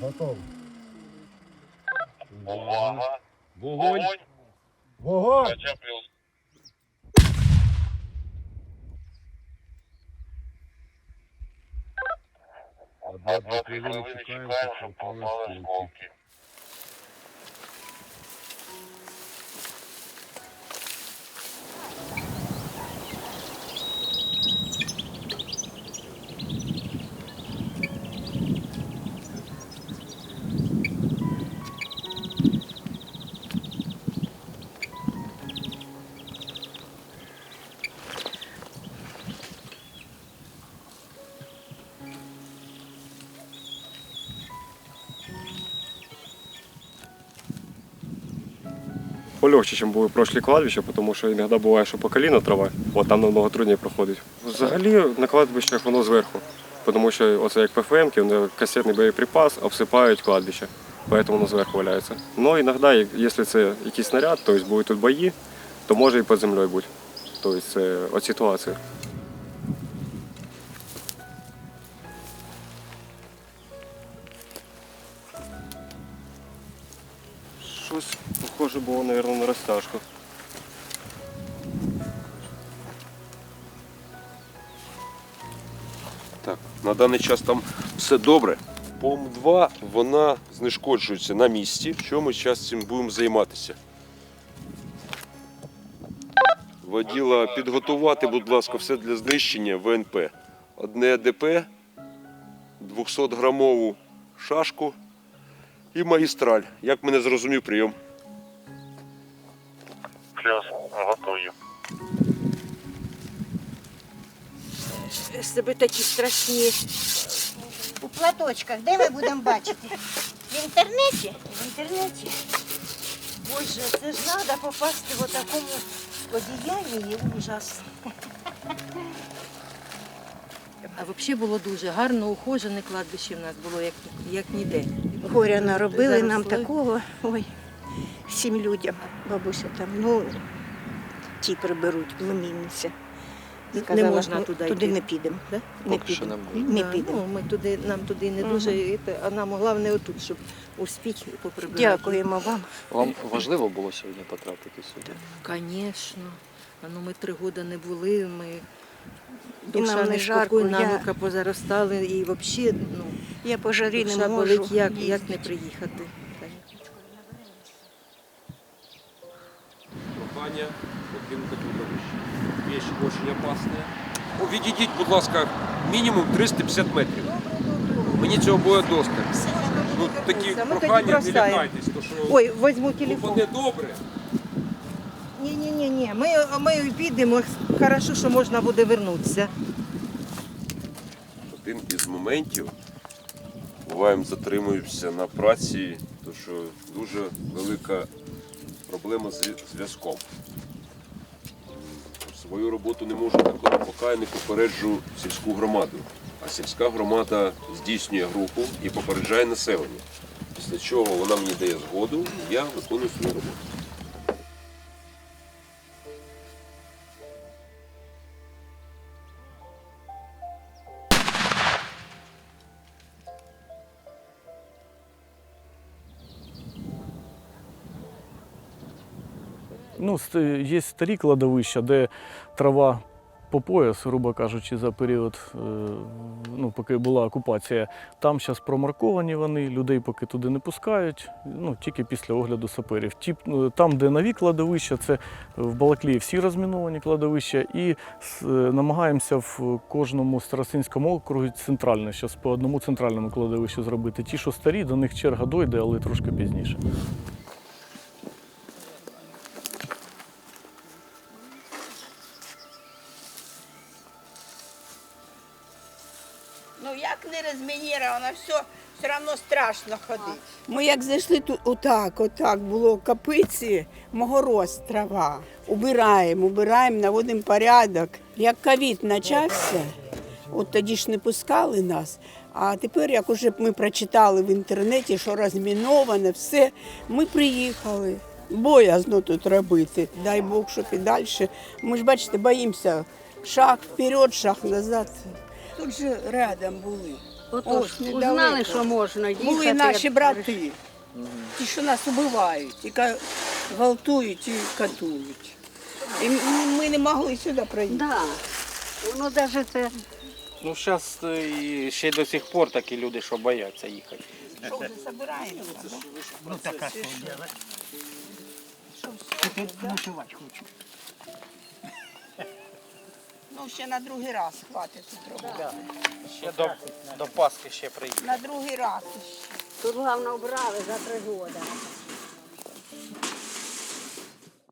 Готов. Увага. Вогонь. Вогонь! Хоча плюс. Одна дві хвилини чекаємо, щоб попали осколки. полегче, чем было прошлые кладбища, потому що іноді буває, що по коліна трава, от там намного трудніше проходить. Взагалі на кладбищах воно зверху, тому що оце як ПФМ, вони касетний боєприпас обсипають кладбище, поэтому воно зверху валяється. Ну іноді, якщо це якийсь снаряд, то есть будуть тут бої, то може і під землею бути. Тобто це від ситуації. Щось похоже було, мабуть, на розтяжку. Так, на даний час там все добре. ПОМ-2 вона знешкоджується на місці. Що ми зараз цим будемо займатися? Воділа підготувати, будь ласка, все для знищення ВНП. Одне ДП, 200-грамову шашку і магістраль. Як мене зрозумів прийом? Плюс. Готую. Себе такі страшні. У платочках, де ми будемо бачити? В інтернеті? В інтернеті. Боже, це ж треба попасти в такому одіянні ужас. А взагалі було дуже гарно, ухожене кладбище в нас було, як, як ніде. Горя наробили нам Заросли. такого. Ой, всім людям, бабуся там, ну, ті приберуть, племінниця. Не можна «Ну, туди туди йти». не підемо. Да? Не підемо. Не Да, підемо. Ну, ми туди, нам туди не дуже, це, а нам головне отут, щоб успіти поприбирати. Дякуємо вам. Вам важливо було сьогодні потрапити сюди? Звісно. Ну ми три роки не були, ми І душа нам не жарко, я- позаростали і взагалі, ну, Я по жарі не можу. болить, як, як не приїхати. Прохання покинути кладовище. Вещи очень опасні. О, відійдіть, будь ласка, мінімум 350 метрів. Мені цього буде достатньо. Ну, такі прохання не лякайтесь, то що Ой, візьму ну, телефон. вони добре. Ні, ні, ні, ні. Ми, ми підемо. Хорошо, що можна буде вернутися. Один із моментів. Буваємо затримуємося на праці, тому що дуже велика проблема з зв'язком. Свою роботу не можу виконати, поки попереджу сільську громаду. А сільська громада здійснює групу і попереджає населення. Після чого вона мені дає згоду, і я виконую свою роботу. Ну, є старі кладовища, де трава по пояс, грубо кажучи, за період, е, ну, поки була окупація. Там зараз промарковані вони, людей поки туди не пускають, ну, тільки після огляду саперів. Ті, е, там, де нові кладовища, це в Балаклії всі розміновані кладовища, і е, намагаємося в кожному старостинському округі центральне, зараз по одному центральному кладовищу зробити. Ті, що старі, до них черга дойде, але трошки пізніше. Ну як не розмініровано, все, все одно страшно ходити. Ми як зайшли тут, отак, отак було капиці, могороз, трава. Убираємо, убираємо, наводимо порядок. Як ковід почався, от тоді ж не пускали нас. А тепер, як уже ми прочитали в інтернеті, що розміноване, все, ми приїхали. Боязно тут робити. Дай Бог, щоб і далі. Ми ж бачите, боїмося. Шаг вперед, шаг назад. Тут же рядом були. Отож, Ось, узнали, що можна їхати. Були наші брати, ті, що нас убивають, і ка- гвалтують і катують. І м- ми не могли сюди проїхати. Да. Воно навіть це Ну, зараз ще й до сих пор такі люди, що бояться їхати. Що вже забираємо? Ну так а що делать? Теперь ночевать хочу. Ну, ще на другий раз хватить тут робити. Ще до, до Пасхи ще приїде. На другий раз ще. тут головне обрали за три роки.